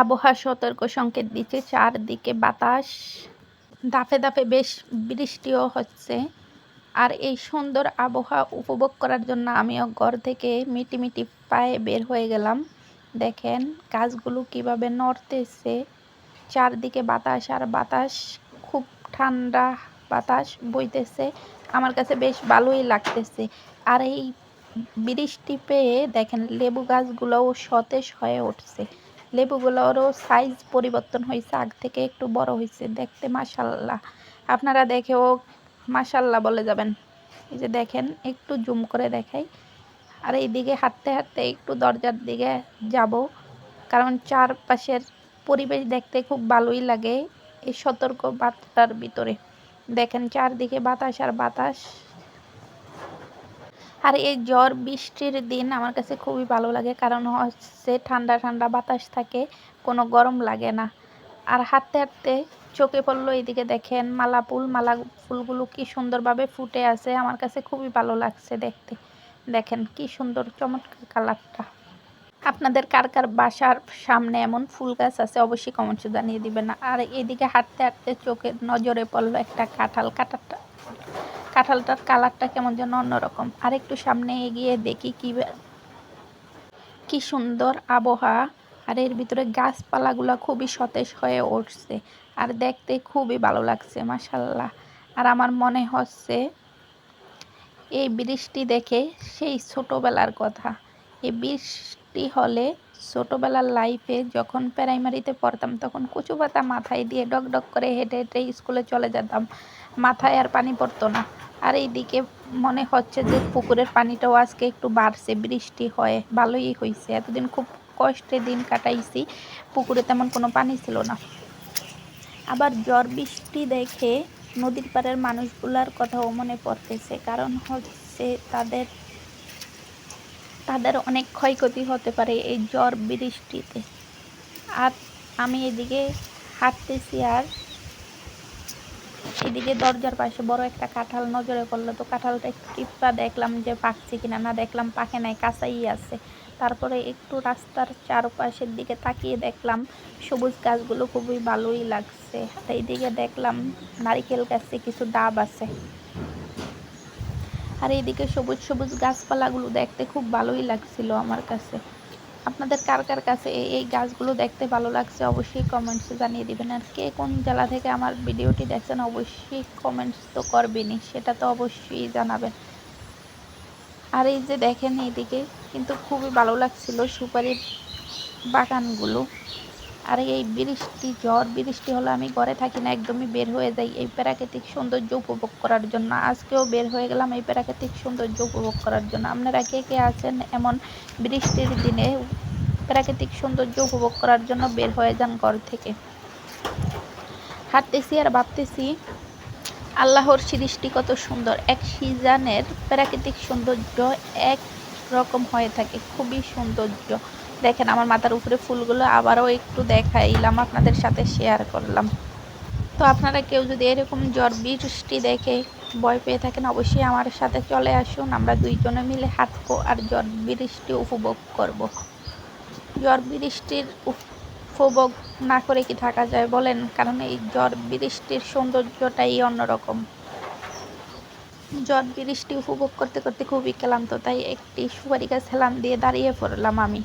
আবহাওয়া সতর্ক সংকেত দিচ্ছে। চারদিকে বাতাস দাফে দাফে বেশ বৃষ্টিও হচ্ছে। আর এই সুন্দর আবহাওয়া উপভোগ করার জন্য আমিও ঘর থেকে মিটি মিটি পায়ে বের হয়ে গেলাম। দেখেন গাছগুলো কীভাবে নড়তেছে। চারদিকে বাতাস আর বাতাস, খুব ঠান্ডা বাতাস বইতেছে। আমার কাছে বেশ ভালোই লাগতেছে। আর এই বৃষ্টি পেয়ে দেখেন লেবু গাছগুলোও সতেজ হয়ে উঠছে। লেবুগুলোরও সাইজ পরিবর্তন হয়েছে, আগ থেকে একটু বড় হয়েছে। দেখতে মাসাল্লাহ আপনারা দেখেও মাসাল্লাহ বলে যাবেন। এই যে দেখেন, একটু জুম করে দেখাই। আর এইদিকে হাঁটতে হাঁটতে একটু দরজার দিকে যাব, কারণ চারপাশের পরিবেশ দেখতে খুব ভালোই লাগে এই সতর্ক বার্তার ভিতরে। দেখেন চারদিকে বাতাস আর বাতাস। আর এই জ্বর বৃষ্টির দিন আমার কাছে খুবই ভালো লাগে, কারণ হচ্ছে ঠান্ডা ঠান্ডা বাতাস থাকে, কোনো গরম লাগে না। আর হাঁটতে হাঁটতে চোখে পড়ল এদিকে দেখেন, মালা ফুল, মালা ফুলগুলো কি সুন্দরভাবে ফুটে আছে, আমার কাছে খুবই ভালো লাগছে দেখতে। দেখেন কি সুন্দর, চমৎকার কালারটা। আপনাদের কার কার বাসার সামনে এমন ফুল গাছ আছে, অবশ্যই কমেন্টসে জানিয়ে দিবেন। আর এদিকে হাঁটতে হাঁটতে চোখে নজরে পড়ল একটা কাঁঠাল, কাঁঠালটা। কাঁঠালটার কালারটা কেমন যেন অন্যরকম। আর একটু সামনে এগিয়ে দেখি কি কি সুন্দর আবহাওয়া। আর এর ভিতরে গাছপালাগুলো খুবই সতেজ হয়ে উঠছে। আর দেখতে খুবই ভালো লাগছে মাসাল্লাহ আর আমার মনে হচ্ছে, এই বৃষ্টি দেখে সেই ছোটোবেলার কথা। এই বৃষ্টি হলে ছোটোবেলার লাইফে যখন প্রাইমারিতে পড়তাম, তখন কচু পাতা মাথায় দিয়ে ডক ডক করে হেঁটে হেঁটে স্কুলে চলে যেতাম। মাথায় আর পানি পড়তো না। আর এইদিকে মনে হচ্ছে যে পুকুরের পানিটাও আজকে একটু বাড়ছে, বৃষ্টি হয়, ভালোই হয়েছে এতদিন খুব কষ্টে দিন কাটাইছি, পুকুরে তেমন কোনো পানি ছিল না। আবার জ্বর, বৃষ্টি দেখে নদীর পাড়ের মানুষগুলার কথাও মনে পড়তেছে। কারণ হচ্ছে তাদের তাদের অনেক ক্ষয়ক্ষতি হতে পারে এই জ্বর বৃষ্টিতে। আর আমি এদিকে হাঁটতেছি আর এদিকে দরজার পাশে বড় একটা কাঁঠাল নজরে পড়ল। তো কাঁঠালটা একটু টিপা দেখলাম যে পাকছে কিনা না দেখলাম, পাকে নাই কাঁচাই আছে। তারপরে একটু রাস্তার চারপাশের দিকে তাকিয়ে দেখলাম সবুজ গাছগুলো খুবই ভালোই লাগছে। আর এইদিকে দেখলাম নারিকেল গাছে কিছু ডাব আছে। আর এইদিকে সবুজ সবুজ গাছপালাগুলো দেখতে খুব ভালোই লাগছিল আমার কাছে। আপনাদের কার কার কাছে এই গাছগুলো দেখতে ভালো লাগছে অবশ্যই কমেন্টসে জানিয়ে দিবেন। আর কে কোন জেলা থেকে আমার ভিডিওটি দেখছেন অবশ্যই কমেন্টস তো করবেনই, সেটা তো অবশ্যই জানাবেন। আর এই যে দেখেন এইদিকে কিন্তু খুবই ভালো লাগছিল সুপারির বাগানগুলো। আর এই বৃষ্টি, ঝড়, বৃষ্টি হলে আমি ঘরে থাকি না, একদমই বের হয়ে যাই। এই প্রাকৃতিক সৌন্দর্য উপভোগ করার জন্য। আজকেও বের হয়ে গেলাম এই প্রাকৃতিক সৌন্দর্য উপভোগ করার জন্য। আপনারা কে কে আছেন এমন বৃষ্টির দিনে প্রাকৃতিক সৌন্দর্য উপভোগ করার জন্য বের হয়ে যান ঘর থেকে? হাঁটতেছি আর ভাবতেছি, আল্লাহর সৃষ্টি কত সুন্দর। এক সিজানের প্রাকৃতিক সৌন্দর্য এক রকম হয়ে থাকে। খুবই সৌন্দর্য। দেখেন আমার মাথার উপরে ফুলগুলো আবারও একটু দেখাইলাম, আপনাদের সাথে শেয়ার করলাম। তো আপনারা কেউ যদি এরকম জ্বর বৃষ্টি দেখে ভয় পেয়ে থাকেন, অবশ্যই আমার সাথে চলে আসুন। আমরা দুইজনে মিলে হাঁটবো আর জ্বর বৃষ্টি উপভোগ করব। জ্বর বৃষ্টির উপভোগ না করে কি থাকা যায় বলেন? কারণ এই জ্বর বৃষ্টির সৌন্দর্যটাই অন্যরকম। জ্বর বৃষ্টি উপভোগ করতে করতে খুবই ক্লান্ত, তাই একটি সুপারি গাছ হেলান দিয়ে দাঁড়িয়ে পড়লাম আমি।